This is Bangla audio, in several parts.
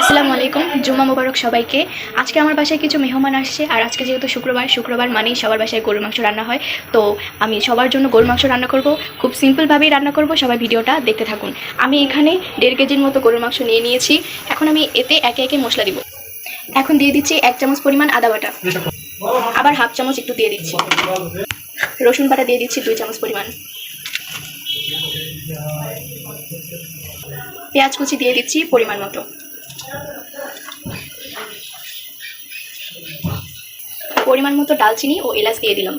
আসসালামু আলাইকুম, জুম্মা মোবারক সবাইকে। আজকে আমার বাসায় কিছু মেহমান আসছে, আর আজকে যেহেতু শুক্রবার শুক্রবার মানেই সবার বাসায় গরুর মাংস রান্না হয়। তো আমি সবার জন্য গরুর মাংস রান্না করব, খুব সিম্পলভাবেই রান্না করব, সবাই ভিডিওটা দেখতে থাকুন। আমি এখানে দেড় কেজির মতো গরুর মাংস নিয়ে নিয়েছি, এখন আমি এতে একে একে মশলা দিব। এখন দিয়ে দিচ্ছি এক চামচ পরিমাণ আদা বাটা। আবার হাফ চামচ একটু দিয়ে দিচ্ছি। রসুন বাটা দিয়ে দিচ্ছি দুই চামচ পরিমাণ। পেঁয়াজ কুচি দিয়ে দিচ্ছি পরিমাণ মতো। পরিমাণ মতো ডালচিনি ও এলাচ দিয়ে দিলাম।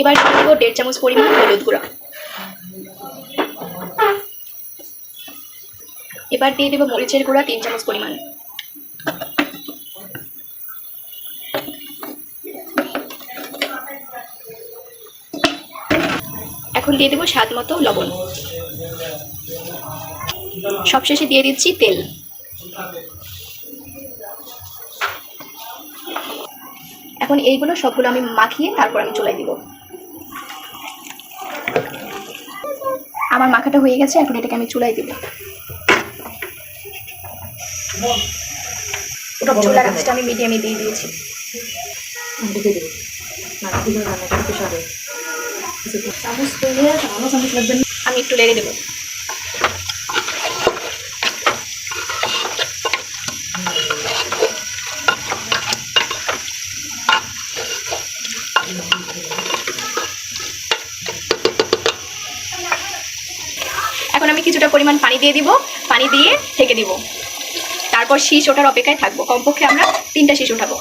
এবার দিয়ে দেবো দেড় চামচ পরিমাণ হলুদ গুঁড়া। এবার দিয়ে দেবো মরিচের গুঁড়া তিন চামচ পরিমাণ। এখন দিয়ে দেবো স্বাদ মতো লবণ। সবশেষে দিয়ে দিচ্ছি তেল। এখন এইগুলো সবগুলো আমি মাখিয়ে তারপর আমি চুলাই দিব। আমার মাখাটা হয়ে গেছে, এখন এটাকে আমি চুলাই দিব। চুলার আঁচটা আমি মিডিয়ামে দিয়ে দিয়েছি। আমি একটু লেগে দেবো। আমি কিছুটা পরিমাণ পানি দিয়ে দিব পানি দিয়ে ঢেকে দিব। তারপর শীষ ওঠার অপেক্ষায় থাকব। কমপক্ষে আমরা তিনটা শীষ উঠাবো।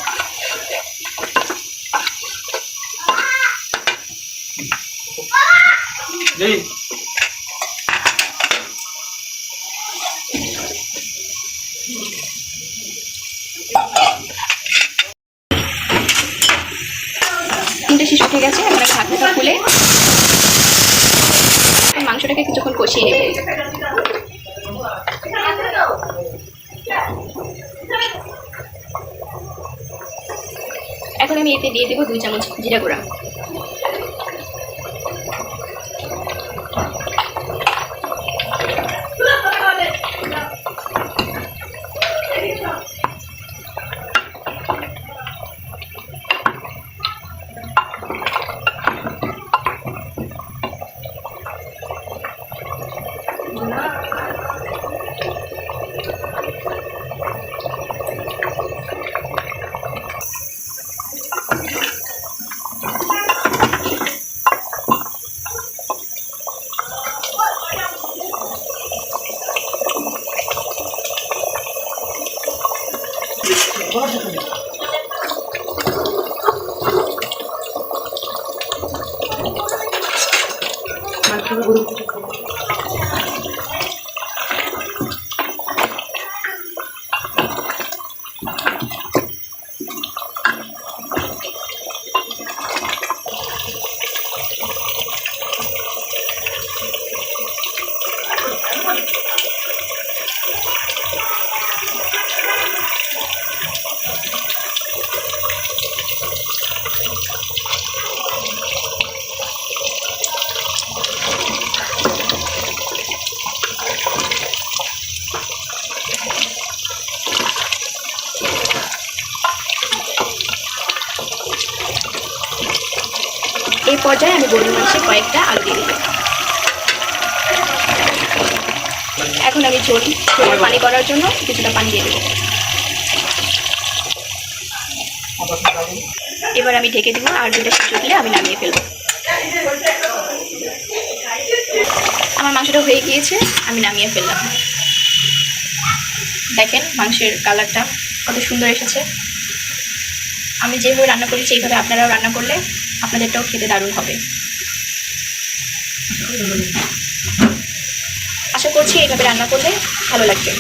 তিনটে শিশু উঠে গেছে আমরা আমি ঢাকনাটা খুলে এই মাংসটাকে কিছুক্ষণ কষিয়ে নেবে। এখন আমি এতে দিয়ে দেবো দুই চামচ জিরা গুঁড়া। মাছগুলো গুঁড়ো এই পর্যায়ে আমি গরুর মাংসে কয়েকটা আলু দিয়ে দেবো এখন আমি ঝোল, ঝোলের পানি করার জন্য কিছুটা পানি দিয়ে দেবো। এবার আমি ঢেকে দেবো আর দুটো সিদ্ধ দিলে আমি নামিয়ে ফেলব। আমার মাংসটা হয়ে গিয়েছে, আমি নামিয়ে ফেললাম। দেখেন মাংসের কালারটা কত সুন্দর এসেছে। আমি যেভাবে রান্না করেছি এইভাবে আপনারাও রান্না করলে আপনাদেরটাও খেতে দারুণ হবে। আশা করছি এইভাবে রান্না করলে ভালো লাগবে।